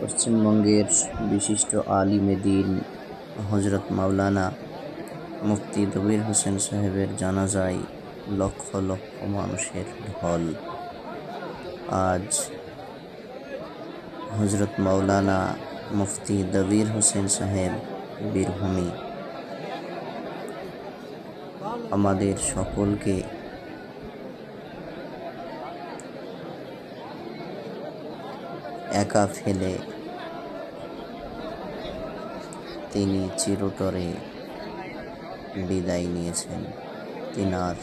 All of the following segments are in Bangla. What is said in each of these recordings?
পশ্চিমবঙ্গের বিশিষ্ট আলিমে দিন হজরত মাওলানা মুফতি দবির হোসেন সাহেবের জানাজায় লক্ষ লক্ষ মানুষের ঢল। আজ হজরত মাওলানা মুফতি দবির হোসেন সাহেব বীরভূমি। আমাদের সকলকে একা ফেলে। তিনি চিরতরে বিদায় নিয়েছেন। তিনার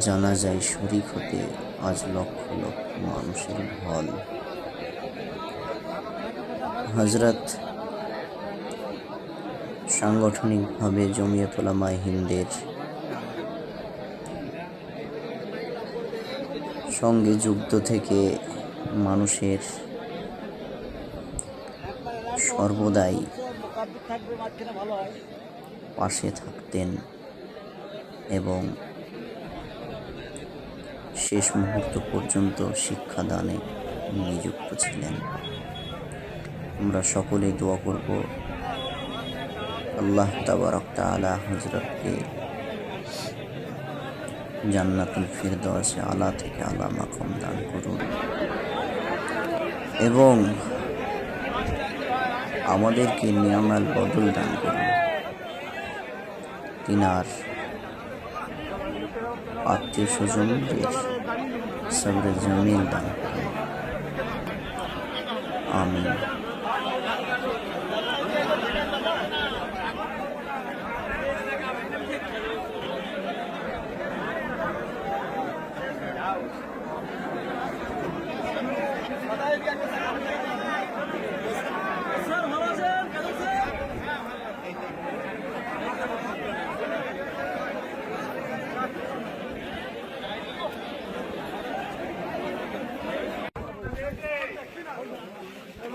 জানাজায় শরিক হতে আজ লক্ষ লক্ষ মানুষের ঢল হজরত সাংগঠনিকভাবে জমিয়ে জমিয়ত ওলামায়ে হিন্দের সঙ্গে যুক্ত থেকে মানুষের সর্বদাই পাশে থাকতেন এবং শেষ মুহূর্ত পর্যন্ত শিক্ষাদানে নিযুক্ত ছিলেন। আমরা সকলেই দোয়া করব আল্লাহ তাবারক তাআলা হজরতকে জান্নাতুল ফিরদৌসে আলা থেকে আলা মাকাম দান করুন। এবং আমাদেরকে নিয়ামাল বদল দান করুন তিনার আত্মীয় স্বজনদের সবরে জমিল দান করুন। আমিন।